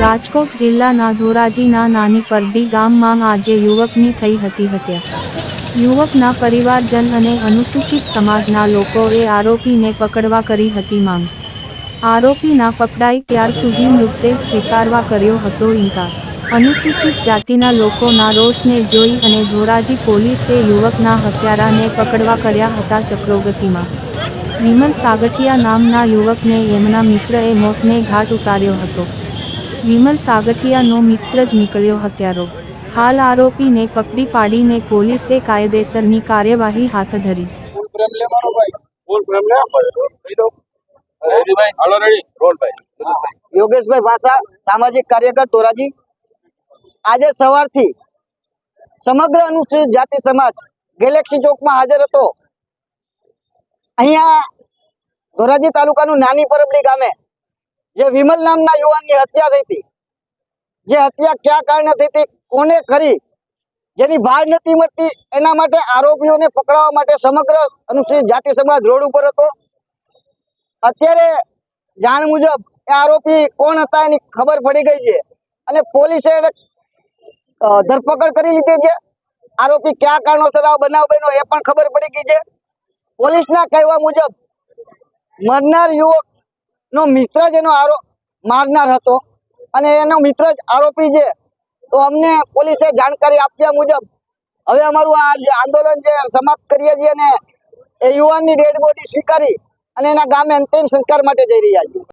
રાજકોટ જિલ્લાના ધોરાજીના નાની પરડી ગામમાં આજે યુવકની થઈ હતી હત્યા. યુવકના પરિવારજન અને અનુસૂચિત સમાજના લોકોએ આરોપીને પકડવા કરી હતી માંગ. આરોપીના પકડાઈ ત્યાર સુધી મૃતદેહ સ્વીકારવા કર્યો હતો ઇનકાર. અનુસૂચિત જાતિના લોકોના રોષને જોઈ અને ધોરાજી પોલીસે યુવકના હત્યારાને પકડવા કર્યા હતા ચક્રોગતિમાં. વિમલ સાગઠિયા નામના યુવકને એમના મિત્રએ મોતને ઘાટ ઉતાર્યો હતો. વિમલ સાગઠિયાનો મિત્ર જ નીકળ્યો હત્યારો. હાલ આરોપીને પકડી પાડીને પોલીસે કાયદેસરની કાર્યવાહી હાથ ધરી. યોગેશભાઈ ભાષા સામાજિક કાર્યકર ધોરાજી આજે સવારથી સમગ્ર અનુસૂચિત જાતિ સમાજ ગેલેક્સી ચોકમાં હાજર હતો. અહીંયા ધોરાજી તાલુકાનું નાની પરબડી ગામે જે વિમલ નામના યુવાનની હત્યા થઈ હતી. જે હત્યા કયા કારણે થઈ હતી, કોને કરી, જેની ભાર નથી મળતી, એના માટે આરોપીઓને પકડાવવા માટે સમગ્ર અનુસૂચિત જાતિ સમાજ રોડ ઉપર હતો. અત્યારે જાણ મુજબ એ આરોપી કોણ હતા એની ખબર પડી ગઈ છે અને પોલીસે ધરપકડ કરી લીધી છે. આરોપી કયા કારણોસર આ બનાવ બન્યો એ પણ ખબર પડી ગઈ છે. પોલીસના કહેવા મુજબ, મરનાર યુવક નો મિત્ર જ એનો આરો, મારનાર હતો. અને એનો મિત્ર જ આરોપી છે. તો અમને પોલીસે જાણકારી આપ્યા મુજબ, હવે અમારું આ જે આંદોલન છે સમાપ્ત કરીએ છીએ અને એ યુવાનની ડેડ બોડી સ્વીકારી અને એના ગામે અંતિમ સંસ્કાર માટે જઈ રહ્યા છીએ.